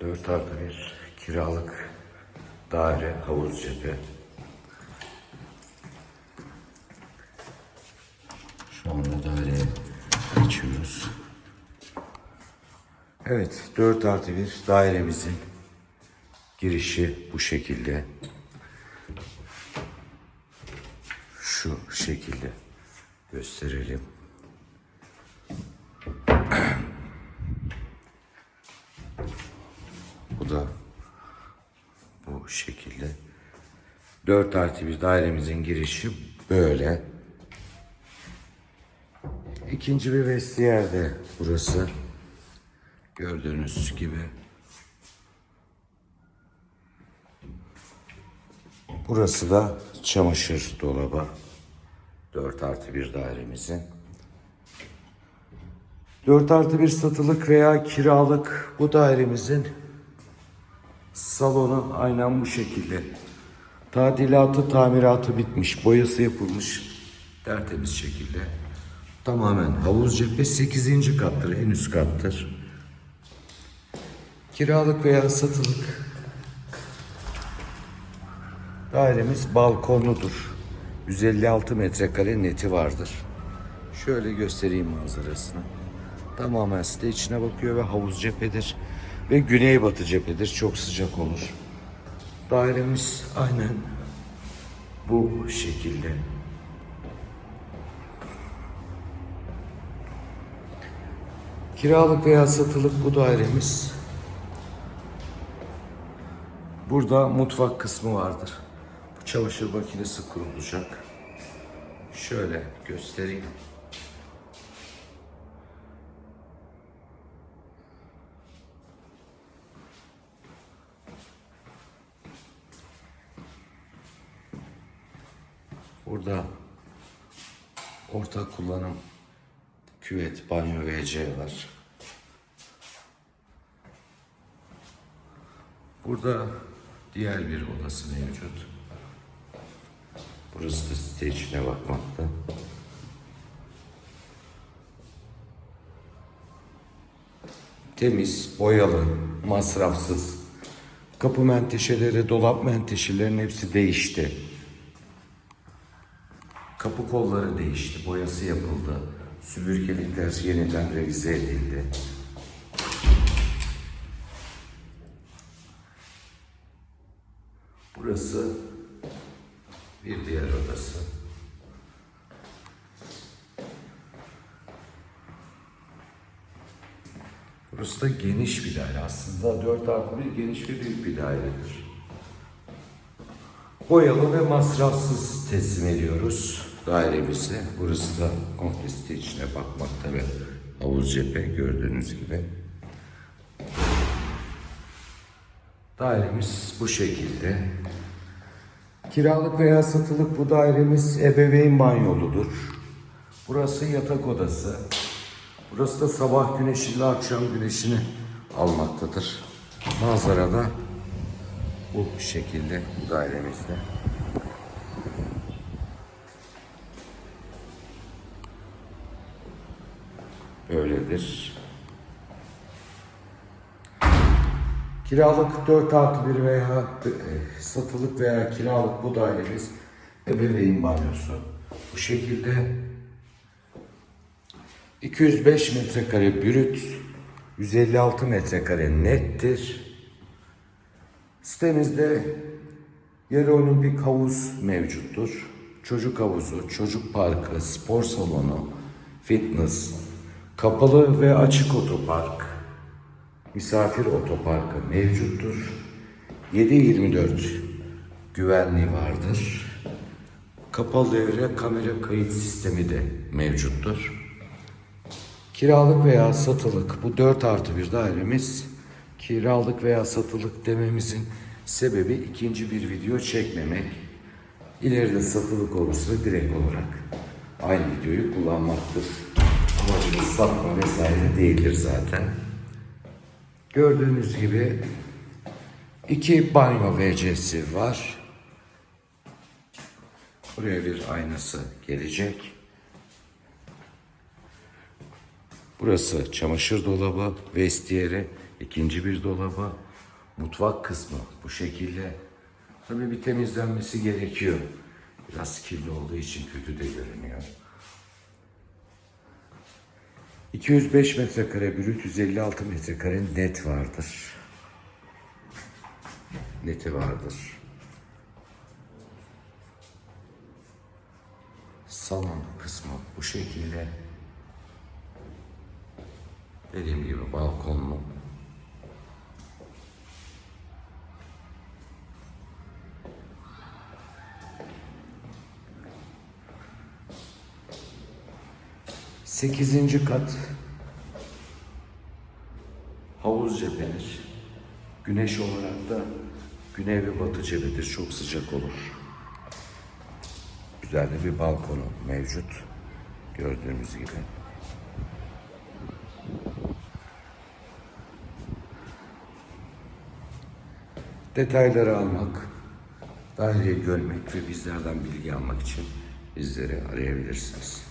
4 artı bir kiralık daire havuz cephe. Şu anda daireye geçiyoruz. Evet 4 artı bir dairemizin girişi bu şekilde. Şu şekilde gösterelim. Bu da bu şekilde. 4 artı bir dairemizin girişi böyle. İkinci bir vestiyer de burası. Gördüğünüz gibi. Burası da çamaşır dolabı. 4 artı bir dairemizin. 4 artı bir satılık veya kiralık bu dairemizin salonu aynen bu şekilde. Tadilatı, tamiratı bitmiş, boyası yapılmış tertemiz şekilde. Tamamen havuz cephe 8. kattır, en üst kattır. Kiralık veya satılık dairemiz balkonludur. 156 metrekare neti vardır. Şöyle göstereyim manzarasını. Tamamen site içine bakıyor ve havuz cephedir. Ve güneybatı cephedir. Çok sıcak olur. Dairemiz aynen bu şekilde. Kiralık veya satılık bu dairemiz. Burada mutfak kısmı vardır. Bu çamaşır makinesi kurulacak. Şöyle göstereyim. Burada ortak kullanım küvet, banyo WC var. Burada diğer bir odası mevcut. Burası da site içine bakmakta. Temiz, boyalı, masrafsız. Kapı menteşeleri, dolap menteşelerinin hepsi değişti. Kapı kolları değişti, boyası yapıldı. Süpürgelikler yeniden revize edildi. Burası bir diğer odası. Burası da geniş bir daire aslında. 4 artı bir geniş ve büyük bir dairedir. Boyalı ve masrafsız teslim ediyoruz dairemizi. Burası da komple site içine bakmakta ve havuz cephe gördüğünüz gibi. Dairemiz bu şekilde. Kiralık veya satılık bu dairemiz ebeveyn banyoludur. Burası yatak odası. Burası da sabah güneşiyle akşam güneşini almaktadır. Manzara da bu şekilde bu dairemizde. Böyledir. Kiralık 4 artı 1 veya e, satılık veya kiralık bu dairemiz ebeveyn banyosu. Bu şekilde 205 metrekare brüt, 156 metrekare nettir. Sitemizde yarı olimpik havuz mevcuttur. Çocuk havuzu, çocuk parkı, spor salonu, fitness, kapalı ve açık otopark, misafir otoparkı mevcuttur. 7-24 güvenliği vardır. Kapalı devre kamera kayıt sistemi de mevcuttur. Kiralık veya satılık bu 4 artı bir dairemiz kiralık veya satılık dememizin sebebi ikinci bir video çekmemek. İleride satılık olursa direkt olarak aynı videoyu kullanmaktır. Amacımız satma vesaire değildir zaten. Gördüğünüz gibi iki banyo WC'si var. Buraya bir aynası gelecek. Burası çamaşır dolabı, vestiyeri, ikinci bir dolabı, Mutfak kısmı bu şekilde. Tabii bir temizlenmesi gerekiyor. Biraz kirli olduğu için kötü de görünüyor. 205 metrekare brüt, 156 metrekare net vardır. Neti vardır. Salon kısmı bu şekilde. Dediğim gibi balkonlu. Sekizinci kat havuz cephedir. Güneş olarak da güney ve batı cephedir. Çok sıcak olur. Güzel de bir balkonu mevcut. Gördüğünüz gibi. Detayları almak, daireyi görmek ve bizlerden bilgi almak için bizleri arayabilirsiniz.